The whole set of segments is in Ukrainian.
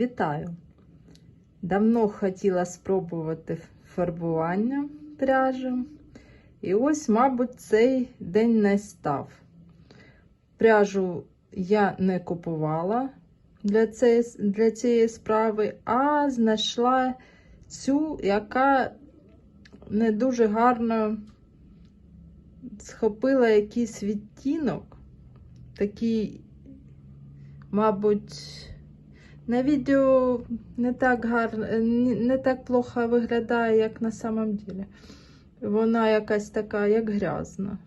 Вітаю! Давно хотіла спробувати фарбування пряжі. І ось, мабуть, цей день настав. Пряжу я не купувала для цієї, для цієї справи, а знайшла цю, яка не дуже гарно схопила якийсь відтінок. Такий, мабуть, на відео не так гарно, не так плохо виглядає, як на самом деле. Вона якась така, як грязна.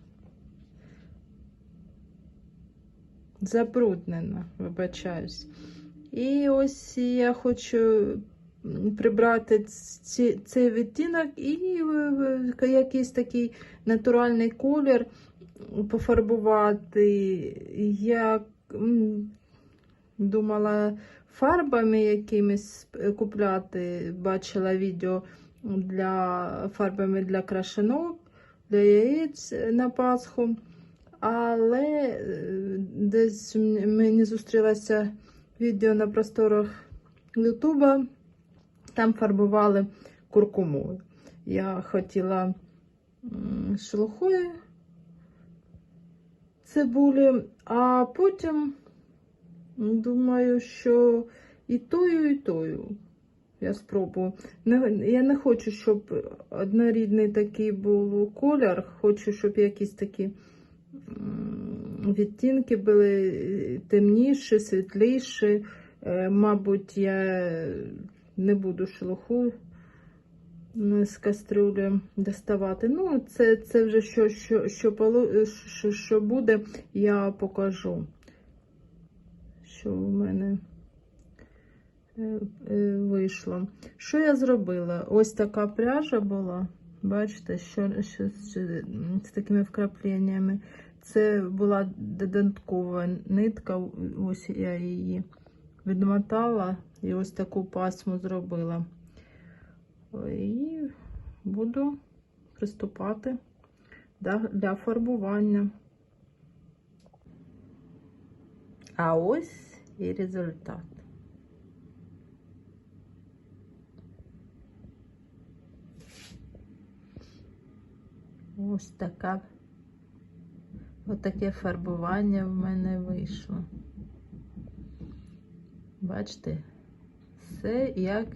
Забруднена, вибачаюсь. І ось я хочу прибрати ці, цей відтінок і якийсь такий натуральний колір пофарбувати. Я думала фарбами якимись купляти, бачила відео для фарбами для крашенок, для яєць на Пасху. Але десь мені зустрілося відео на просторах Ютуба, там фарбували куркумою. Я хотіла шелухою цибулі, а потім думаю, що і тою, і тою. Я спробую. Не, я не хочу, щоб однорідний такий був колір. Хочу, щоб якісь такі відтінки були темніші, світліші. Мабуть, я не буду шелуху з кастрюлі доставати. Ну, це це вже що, що, що, що буде, я покажу, що в мене вийшло. Що я зробила? Ось така пряжа була. Бачите, що, що з такими вкрапленнями. Це була додаткова нитка, ось я її відмотала і ось таку пасму зробила. І буду приступати для фарбування. А ось і результат. Ось така, отаке фарбування в мене вийшло. Бачите, все як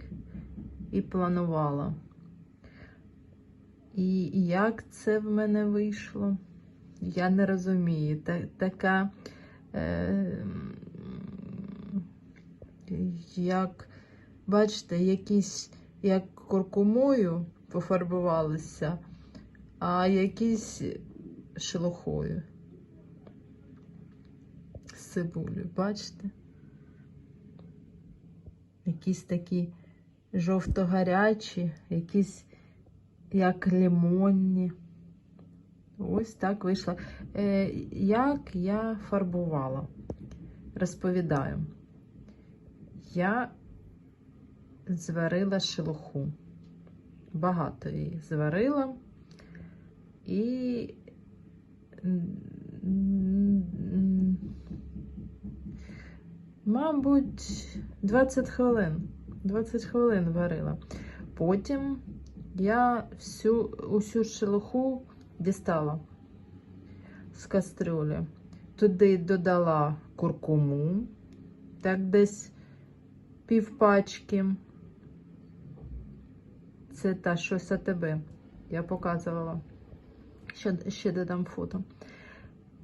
і планувала. І як це в мене вийшло, я не розумію. Та, така, як, бачите, якісь, як куркумою пофарбувалися, а якісь шелухою з бачите? Якісь такі жовто-гарячі, якісь як лимонні. Ось так вийшло. Е, Як я фарбувала? Розповідаю. Я зварила шелуху. Багато її зварила і мабуть, 20 хвилин. 20 хвилин варила. Потім я всю усю шелуху дістала з кастрюлі. Туди додала куркуму, так десь пів пачки. Це та щось АТБ. Я показувала. Ще, ще додам фото.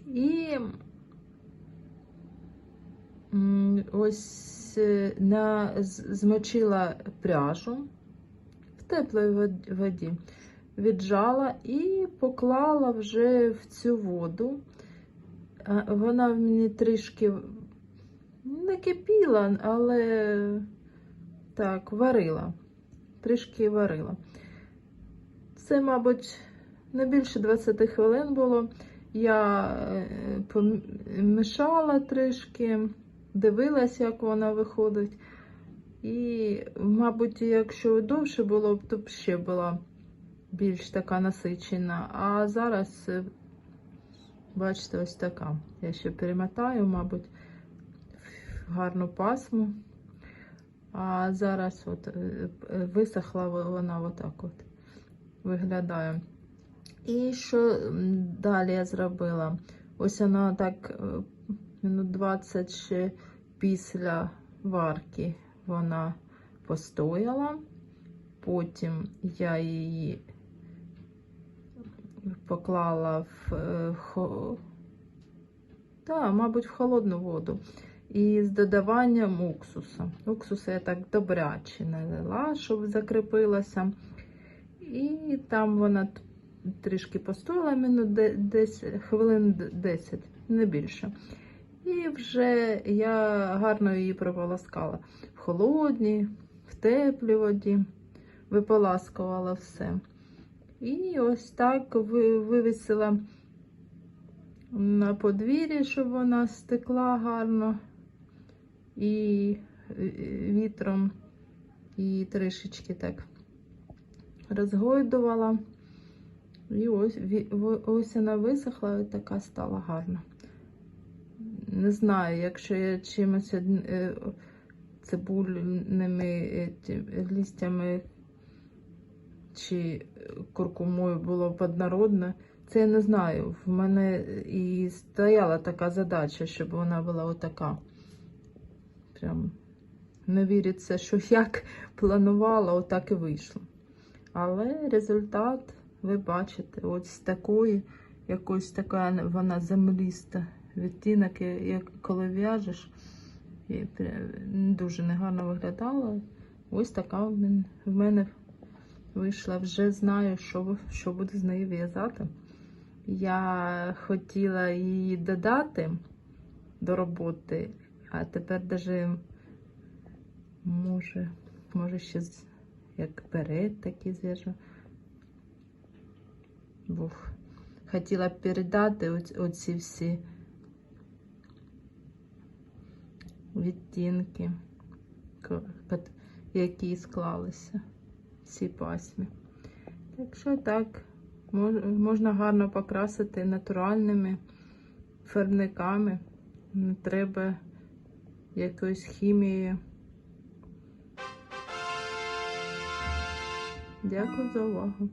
І ось на, змочила пряжу в теплій воді, віджала і поклала вже в цю воду. Вона в мені трішки не кипіла, але так, варила, трішки варила. Це, мабуть, не більше 20 хвилин було. Я помішала трішки дивилась, як вона виходить. І, мабуть, якщо довше було б, то б ще була більш така насичена. А зараз, е, бачите, ось така. Я ще перемотаю, мабуть, в гарну пасму. А зараз от е, е, висохла вона отак от виглядає. І що далі я зробила? Ось вона так минут 20 ще після варки вона постояла. Потім я її поклала в, е. Та, мабуть, в холодну воду. І з додаванням уксуса. Уксуса я так добряче налила, щоб закріпилася. І там вона трішки постояла минут де- десь хвилин 10, не більше. І вже я гарно її прополоскала в холодній, в теплій воді, виполаскувала все. І ось так вивісила на подвір'ї, щоб вона стекла гарно і е, вітром, і трішечки так розгойдувала. І ось, ось вона висохла і така стала гарна. Не знаю, якщо я чимось е, цибульними е, листями чи куркумою було б однородне, це я не знаю. В мене і стояла така задача, щоб вона була отака. Прям не віриться, що як планувала, отак і вийшло. Але результат ви бачите, ось такої, якось така вона земліста. Відтінок, як коли в'яжеш, дуже негарно виглядала. Ось така в мен- в мене вийшла. Вже знаю, що, що буду з нею в'язати. Я хотіла її додати до роботи, а тепер даже може, може ще як берет такий зв'яжу. Бо хотіла передати оці всі відтінки, які склалися, всі пасмі. Так що так, можна гарно покрасити натуральними фарбниками. Не треба якоїсь хімії. Дякую за увагу.